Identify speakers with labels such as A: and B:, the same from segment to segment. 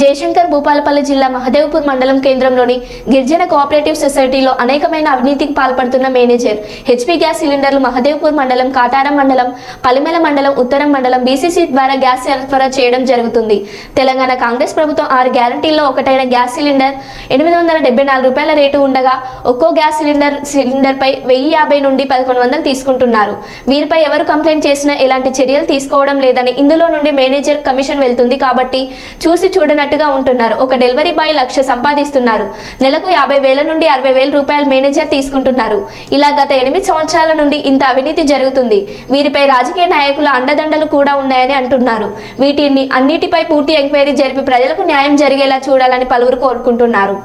A: జయశంకర్ భూపాలపల్లి జిల్లా మహదేవ్పూర్ మండలం కేంద్రంలోని గిరిజన కోఆపరేటివ్ సొసైటీలో అనేకమైన అవినీతికి పాల్పడుతున్న మేనేజర్. హెచ్పీ గ్యాస్ సిలిండర్లు మహదేవ్పూర్ మండలం కాటారం మండలం పలిమెల మండలం ఉత్తరం మండలం బీసీసీ ద్వారా గ్యాస్ సరఫరా చేయడం జరుగుతుంది. తెలంగాణ కాంగ్రెస్ ప్రభుత్వం ఆరు గ్యారంటీల్లో ఒకటైన గ్యాస్ సిలిండర్ ఎనిమిది వందల డెబ్బై నాలుగు రూపాయల రేటు ఉండగా ఒక్కో గ్యాస్ సిలిండర్ సిలిండర్పై వెయ్యి యాభై నుండి పదకొండు వందలు తీసుకుంటున్నారు. వీరిపై ఎవరు కంప్లైంట్ చేసినా ఎలాంటి చర్యలు తీసుకోవడం లేదని ఇందులో నుండి మేనేజర్ కమిషన్ వెళ్తుంది కాబట్టి చూసి చేస్తున్నట్టుగా ఉంటున్నారు. ఒక డెలివరీ బాయ్ లక్ష సంపాదిస్తున్నారు. నెలకు యాభై వేల నుండి అరవై వేల రూపాయలు మేనేజర్ తీసుకుంటున్నారు. ఇలా గత ఎనిమిది సంవత్సరాల నుండి ఇంత అవినీతి జరుగుతుంది. వీరిపై రాజకీయ నాయకుల అండదండలు కూడా ఉన్నాయని అంటున్నారు. వీటిని అన్నిటిపై పూర్తి ఎంక్వైరీ జరిపి ప్రజలకు న్యాయం జరిగేలా చూడాలని పలువురు కోరుకుంటున్నారు.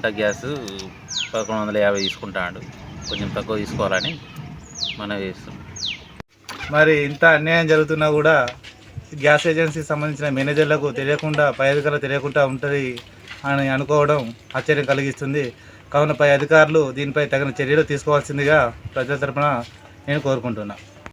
B: వంట గ్యాస్ పదకొండు వందల యాభై తీసుకుంటాడు. కొంచెం తక్కువ తీసుకోవాలని మనం చేస్తున్నాం.
C: మరి ఇంత అన్యాయం జరుగుతున్నా కూడా గ్యాస్ ఏజెన్సీకి సంబంధించిన మేనేజర్లకు తెలియకుండా పై అధికారులు తెలియకుండా ఉంటుంది అని అనుకోవడం ఆశ్చర్యం కలిగిస్తుంది. కావున పై అధికారులు దీనిపై తగిన చర్యలు తీసుకోవాల్సిందిగా ప్రజల తరపున నేను కోరుకుంటున్నాను